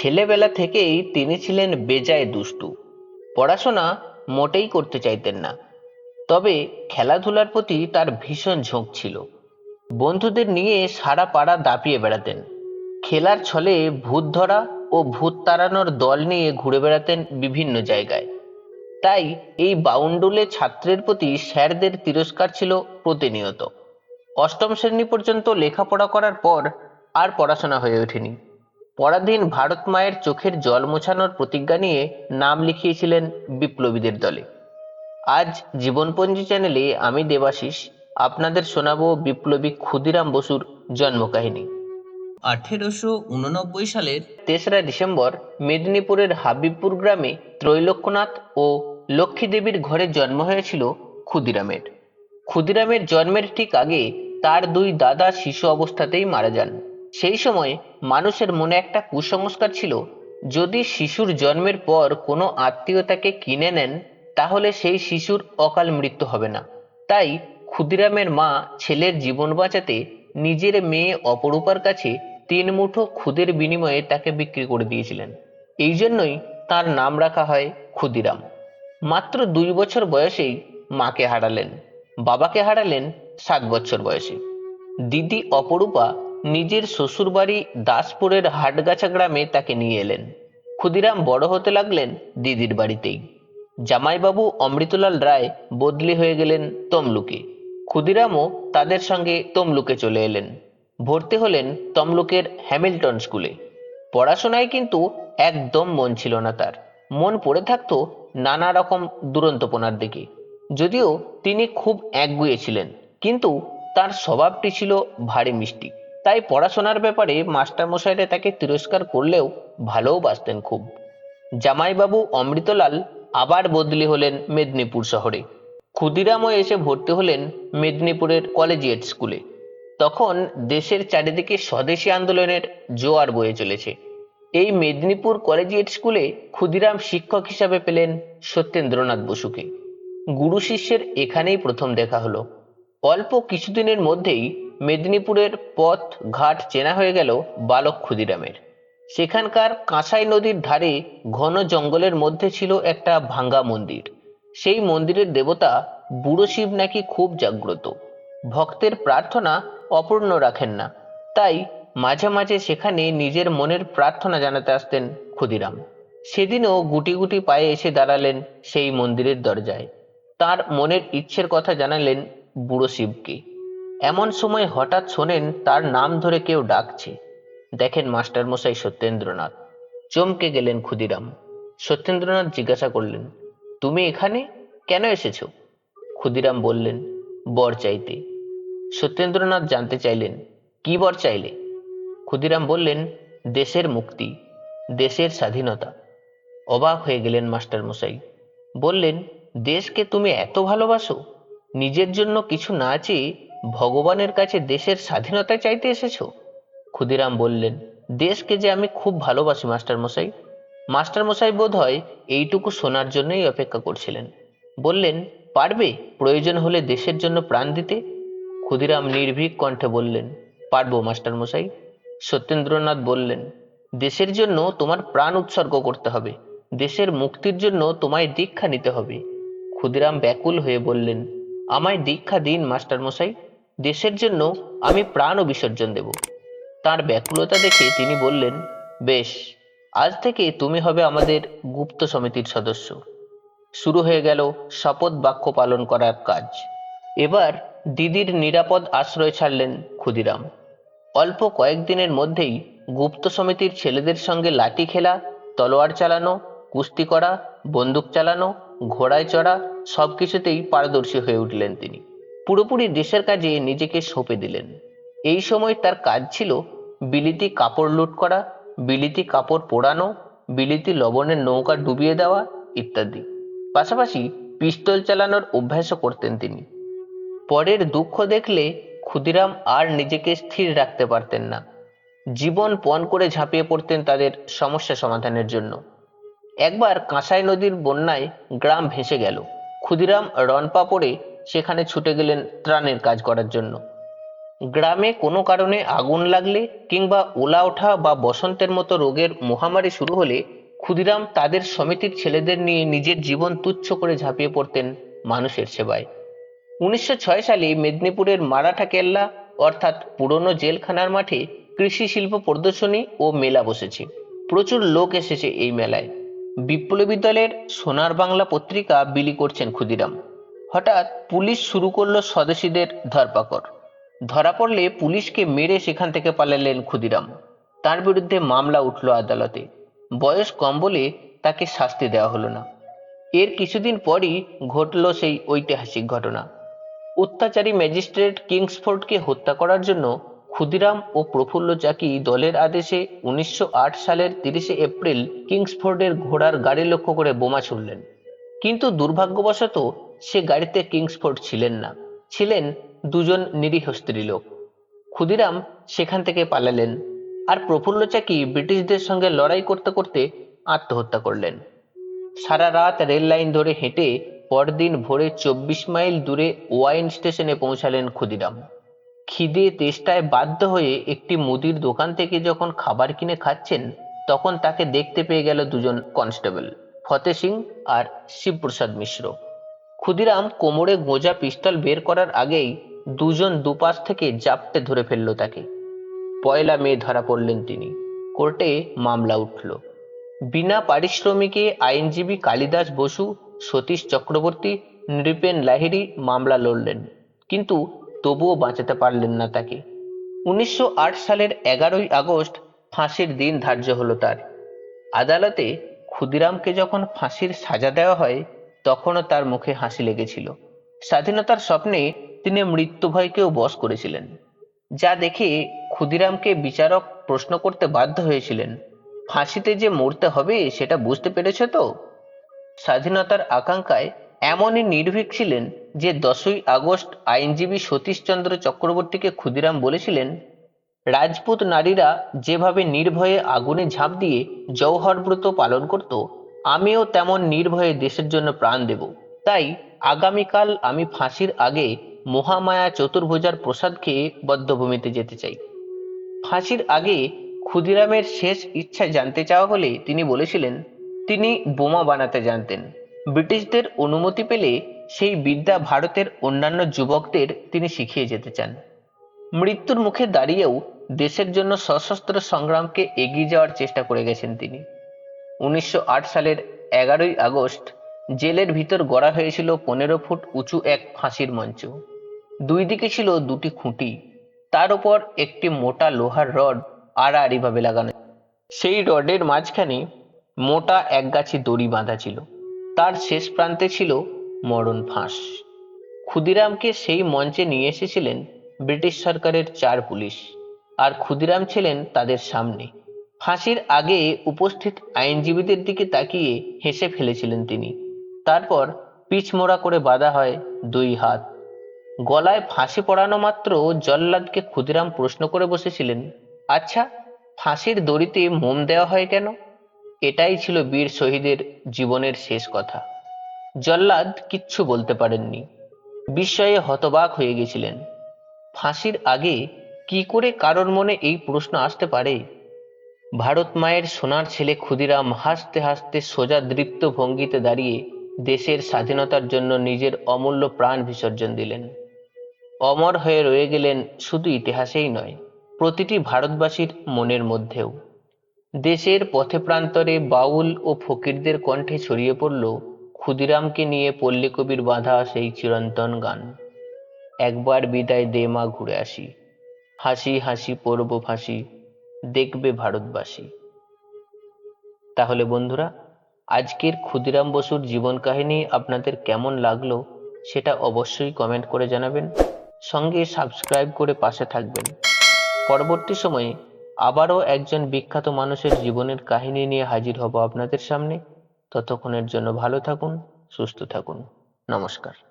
ছেলেবেলা থেকেই তিনি ছিলেন বেজায় দুষ্টু। পড়াশোনা মোটেই করতে চাইতেন না। তবে খেলাধুলার প্রতি তার ভীষণ ঝোঁক ছিল। বন্ধুদের নিয়ে সারা পাড়া দাপিয়ে বেড়াতেন। খেলার ছলে ভূত ধরা ও ভূত তাড়ানোর দল নিয়ে ঘুরে বেড়াতেন বিভিন্ন জায়গায়। তাই এই বাউন্ডুলে ছাত্রের প্রতি স্যারদের তিরস্কার ছিল প্রতিনিয়ত। অষ্টম শ্রেণি পর্যন্ত লেখাপড়া করার পর আর পড়াশোনা হয়ে ওঠেনি। পরাধীন ভারত মায়ের চোখের জল মোছানোর প্রতিজ্ঞা নিয়ে নাম লিখিয়েছিলেন বিপ্লবীদের দলে। আজ জীবনপঞ্জি চ্যানেলে আমি দেবাশিস আপনাদের শোনাবো বিপ্লবী ক্ষুদিরাম বসুর জন্মকাহিনী। আঠেরোশো উননব্বই সালের তেসরা ডিসেম্বর মেদিনীপুরের হাবিবপুর গ্রামে ত্রৈলোক্যনাথ ও লক্ষ্মী দেবীর ঘরে জন্ম হয়েছিল ক্ষুদিরামের। ক্ষুদিরামের জন্মের ঠিক আগে তার দুই দাদা শিশু অবস্থাতেই মারা যান। সেই সময় মানুষের মনে একটা কুসংস্কার ছিল, যদি শিশুর জন্মের পর কোনো আত্মীয় তাকে কিনে নেন, তাহলে সেই শিশুর অকাল মৃত্যু হবে না। তাই ক্ষুদিরামের মা ছেলের জীবন বাঁচাতে নিজের মেয়ে অপরূপার কাছে তিন মুঠো খুদের বিনিময়ে তাকে বিক্রি করে দিয়েছিলেন। এই জন্যই তার নাম রাখা হয় ক্ষুদিরাম। মাত্র দুই বছর বয়সেই মাকে হারালেন। বাবাকে হারালেন সাত বছর বয়সে। দিদি অপরূপা নিজের শ্বশুরবাড়ি দাসপুরের হাটগাছা গ্রামে তাকে নিয়ে এলেন। ক্ষুদিরাম বড় হতে লাগলেন দিদির বাড়িতেই। জামাইবাবু অমৃতলাল রায় বদলি হয়ে গেলেন তমলুকে। ক্ষুদিরামও তাদের সঙ্গে তমলুকে চলে এলেন। ভর্তি হলেন তমলুকের হ্যামিল্টন স্কুলে। পড়াশোনায় কিন্তু একদম মন ছিল না তার। মন পড়ে থাকতো নানা রকম দুরন্তপনার দিকে। যদিও তিনি খুব একগুয়ে ছিলেন, কিন্তু তার স্বভাবটি ছিল ভারী মিষ্টি। তাই পড়াশোনার ব্যাপারে মাস্টারমশাইরা তাকে তিরস্কার করলেও ভালোবাসতেন খুব। জামাইবাবু অমৃতলাল আবার বদলি হলেন মেদিনীপুর শহরে। ক্ষুদিরামও এসে ভর্তি হলেন মেদিনীপুরের কলেজিয়েট স্কুলে। তখন দেশের চারিদিকে স্বদেশী আন্দোলনের জোয়ার বয়ে চলেছে। এই মেদিনীপুর কলেজিয়েট স্কুলে ক্ষুদিরাম শিক্ষক হিসাবে পেলেন সত্যেন্দ্রনাথ বসুকে। গুরু শিষ্যের এখানেই প্রথম দেখা হলো। অল্প কিছুদিনের মধ্যেই মেদিনীপুরের পথ ঘাট চেনা হয়ে গেল বালক ক্ষুদিরামের। সেখানকার কাঁসাই নদীর ধারে ঘন জঙ্গলের মধ্যে ছিল একটা ভাঙ্গা মন্দির। সেই মন্দিরের দেবতা বুড়ো শিব নাকি খুব জাগ্রত। ভক্তের প্রার্থনা অপূর্ণ রাখেন না। তাই মাঝে মাঝে সেখানে নিজের মনের প্রার্থনা জানাতে আসতেন ক্ষুদিরাম। সেদিনও গুটি গুটি পায়ে এসে দাঁড়ালেন সেই মন্দিরের দরজায়। তার মনের ইচ্ছের কথা জানালেন বুড়ো শিবকে। এমন সময় হঠাৎ শোনেন তার নাম ধরে কেউ ডাকছে। দেখেন মাস্টারমশাই সত্যেন্দ্রনাথ। চমকে গেলেন ক্ষুদিরাম। সত্যেন্দ্রনাথ জিজ্ঞাসা করলেন, তুমি এখানে? কেন এসেছ? ক্ষুদিরাম বললেন, বর চাইতে। সত্যেন্দ্রনাথ জানতে চাইলেন, কি বর চাইলে? ক্ষুদিরাম বললেন, দেশের মুক্তি, দেশের স্বাধীনতা। অবাক হয়ে গেলেন মাস্টারমশাই। বললেন, দেশকে তুমি এত ভালোবাসো? নিজের জন্য কিছু না চেয়ে ভগবানের কাছে দেশের স্বাধীনতা চাইতে এসেছ? ক্ষুদিরাম বললেন, দেশকে যে আমি খুব ভালোবাসি মাস্টারমশাই মাস্টারমশাই বোধ হয় এইটুকু শোনার জন্যই অপেক্ষা করছিলেন। বললেন, পারবে? প্রয়োজন হলে দেশের জন্য প্রাণ দিতে? ক্ষুদিরাম নির্ভীক কণ্ঠে বললেন, পারব মাস্টারমশাই সত্যেন্দ্রনাথ বললেন, দেশের জন্য তোমার প্রাণ উৎসর্গ করতে হবে। দেশের মুক্তির জন্য তোমায় দীক্ষা নিতে হবে। ক্ষুদিরাম ব্যাকুল হয়ে বললেন, আমায় দীক্ষা দিন মাস্টারমশাই দেশের জন্য আমি প্রাণও বিসর্জন দেব। তার ব্যাকুলতা দেখে তিনি বললেন, বেশ, আজ থেকে তুমি হবে আমাদের গুপ্ত সমিতির সদস্য। শুরু হয়ে গেল শপথ বাক্য পালন করার কাজ। এবার দিদির নিরাপদ আশ্রয় ছাড়লেন ক্ষুদিরাম। অল্প কয়েকদিনের মধ্যেই গুপ্ত সমিতির ছেলেদের সঙ্গে লাঠি খেলা, তলোয়ার চালানো, কুস্তি করা, বন্দুক চালানো, ঘোড়ায় চড়া সব কিছুতেই পারদর্শী হয়ে উঠলেন তিনি। পুরোপুরি দেশের কাজে নিজেকে সঁপে দিলেন। এই সময় তার কাজ ছিল বিলিতি কাপড় লুট করা, বিলিতি কাপড় পোড়ানো, বিলিতি লবণের নৌকা ডুবিয়ে দেওয়া ইত্যাদি। পাশাপাশি পিস্তল চালানোর অভ্যাসও করতেন তিনি। পরের দুঃখ দেখলে ক্ষুদিরাম আর নিজেকে স্থির রাখতে পারতেন না। জীবন পণ করে ঝাঁপিয়ে পড়তেন তাদের সমস্যা সমাধানের জন্য। একবার কাঁসাই নদীর বন্যায় গ্রাম ভেসে গেল। ক্ষুদিরাম রনপা পড়ে সেখানে ছুটে গেলেন ত্রাণের কাজ করার জন্য। গ্রামে কোনো কারণে আগুন লাগলে কিংবা ওলা ওঠা বা বসন্তের মতো রোগের মহামারী শুরু হলে ক্ষুদিরাম তাদের সমিতির ছেলেদের নিয়ে নিজের জীবন তুচ্ছ করে ঝাঁপিয়ে পড়তেন মানুষের সেবায়। উনিশশো ছয় সালে মেদিনীপুরের মারাঠা কেল্লা, অর্থাৎ পুরনো জেলখানার মাঠে কৃষি শিল্প প্রদর্শনী ও মেলা বসেছে। প্রচুর লোক এসেছে এই মেলায়। বিপ্লবী দলের সোনার বাংলা পত্রিকা বিলি করছেন ক্ষুদিরাম। হঠাৎ পুলিশ শুরু করল স্বদেশীদের ধরপাকড়। ধরা পড়লে পুলিশকে মেরে সেখান থেকে পালালেন ক্ষুদিরাম। তার বিরুদ্ধে মামলা উঠল আদালতে। বয়স কম বলে তাকে শাস্তি দেওয়া হলো না। এর কিছুদিন পরই ঘটল সেই ঐতিহাসিক ঘটনা। অত্যাচারী ম্যাজিস্ট্রেট কিংসফোর্ডকে হত্যা করার জন্য ক্ষুদিরাম ও প্রফুল্ল চাকি দলের আদেশে উনিশশো আট সালের তিরিশে এপ্রিল কিংসফোর্ডের ঘোড়ার গাড়ি লক্ষ্য করে বোমা ছুড়লেন। কিন্তু দুর্ভাগ্যবশত সে গাড়িতে কিংসফোর্ড ছিলেন না। ছিলেন দুজন নিরীহ স্ত্রীলোক। ক্ষুদিরাম সেখান থেকে পালালেন আর প্রফুল্ল চাকি ব্রিটিশদের সঙ্গে লড়াই করতে করতে আত্মহত্যা করলেন। সারা রাত রেল লাইন ধরে হেঁটে পরদিন ভোরে চব্বিশ মাইল দূরে ওয়াইন স্টেশনে পৌঁছালেন ক্ষুদিরাম। খিদে তেষ্টায় বাধ্য হয়ে একটি মুদির দোকান থেকে যখন খাবার কিনে খাচ্ছেন, তখন তাকে দেখতে পেয়ে গেল দুজন কনস্টেবল ফতে সিং আর শিবপ্রসাদ মিশ্র। ক্ষুদিরাম কোমরে গোজা পিস্তল বের করার আগেই দুজন দুপাশ থেকে জাপটে ধরে ফেলল তাকে। পয়লা মে ধরা পড়লেন তিনি। কোর্টে মামলা উঠল। বিনা পারিশ্রমিকে আইনজীবী কালিদাস বসু, সতীশ চক্রবর্তী, নৃপেন লাহিড়ী মামলা লড়লেন, কিন্তু তবুও বাঁচাতে পারলেন না তাকে। উনিশশো আট সালের এগারোই আগস্ট ফাঁসির দিন ধার্য হলো তার। আদালতে ক্ষুদিরামকে যখন ফাঁসির সাজা দেওয়া হয় তখনও তার মুখে হাসি লেগেছিল। স্বাধীনতার স্বপ্নে তিনি মৃত্যু ভয়কেও বশ করেছিলেন। যা দেখে ক্ষুদিরামকে বিচারক প্রশ্ন করতে বাধ্য হয়েছিলেন, ফাঁসিতে যে মরতে হবে সেটা বুঝতে পেরেছ তো? স্বাধীনতার আকাঙ্ক্ষায় এমনই নির্ভীক ছিলেন যে দশই আগস্ট আইনজীবী সতীশচন্দ্র চক্রবর্তীকে ক্ষুদিরাম বলেছিলেন, রাজপুত নারীরা যেভাবে নির্ভয়ে আগুনে ঝাঁপ দিয়ে জৌহর ব্রত পালন করত আমিও তেমন নির্ভয়ে দেশের জন্য প্রাণ দেব। তাই আগামীকাল আমি ফাঁসির আগে মহামায়া চতুর্ভুজার প্রসাদ খেয়ে বদ্ধভূমিতে যেতে চাই। ফাঁসির আগে ক্ষুদিরামের শেষ ইচ্ছা জানতে চাওয়া হলে তিনি বলেছিলেন, তিনি বোমা বানাতে জানতেন। ব্রিটিশদের অনুমতি পেলে সেই বিদ্যা ভারতের অন্যান্য যুবকদের তিনি শিখিয়ে যেতে চান। মৃত্যুর মুখে দাঁড়িয়েও দেশের জন্য সশস্ত্র সংগ্রামকে এগিয়ে যাওয়ার চেষ্টা করে গেছেন তিনি। উনিশশো আট সালের এগারোই আগস্ট জেলের ভিতর গড়া হয়েছিল পনেরো ফুট উঁচু এক ফাঁসির মঞ্চ। দুই দিকে ছিল দুটি খুঁটি, তার উপর একটি মোটা লোহার রড আড়াআড়িভাবে লাগানো। সেই রডের মাঝখানে মোটা একগাছি দড়ি বাঁধা ছিল। তার শেষ প্রান্তে ছিল মরণ ফাঁস। ক্ষুদিরামকে সেই মঞ্চে নিয়ে এসেছিলেন ব্রিটিশ সরকারের চার পুলিশ, আর ক্ষুদিরাম ছিলেন তাদের সামনে। ফাঁসির আগে উপস্থিত আইনজীবীদের দিকে তাকিয়ে হেসে ফেলেছিলেন তিনি। তারপর পিচমোড়া করে বাঁধা হয় দুই হাত। গলায় ফাঁসি পড়ানো মাত্র জল্লাদকে ক্ষুদিরাম প্রশ্ন করে বসেছিলেন আচ্ছা ফাঁসির দড়িতে মোম দেওয়া হয় কেন? এটাই ছিল বীর শহীদের জীবনের শেষ কথা। জল্লাদ কিচ্ছু বলতে পারেননি। বিস্ময়ে হতবাক হয়ে গেছিলেন। ফাঁসির আগে কি করে কারোর মনে এই প্রশ্ন আসতে পারে? ভারত মায়ের সোনার ছেলে ক্ষুদিরাম হাসতে হাসতে সোজা দৃপ্ত ভঙ্গিতে দাঁড়িয়ে দেশের স্বাধীনতার জন্য নিজের অমূল্য প্রাণ বিসর্জন দিলেন। অমর হয়ে রয়ে গেলেন শুধু ইতিহাসেই নয়, প্রতিটি ভারতবাসীর মনের মধ্যেও। দেশের পথে প্রান্তরে বাউল ও ফকিরদের কণ্ঠে ছড়িয়ে পড়ল ক্ষুদিরামকে নিয়ে পল্লীকবির বাঁধা সেই চিরন্তন গান। একবার বিদায় দে মা, ঘুরে আসি। হাসি হাসি পড়ব ফাঁসি দেখবে ভারতবাসী। তাহলে বন্ধুরা, আজকের ক্ষুদিরাম বসুর জীবন কাহিনী আপনাদের কেমন লাগল সেটা অবশ্যই কমেন্ট করে জানাবেন, সঙ্গে সাবস্ক্রাইব করে পাশে থাকবেন। পরবর্তী সময়ে আবারও একজন বিখ্যাত মানুষের জীবনের কাহিনী নিয়ে হাজির হব আপনাদের সামনে। ততক্ষণের জন্য ভালো থাকুন, সুস্থ থাকুন। নমস্কার।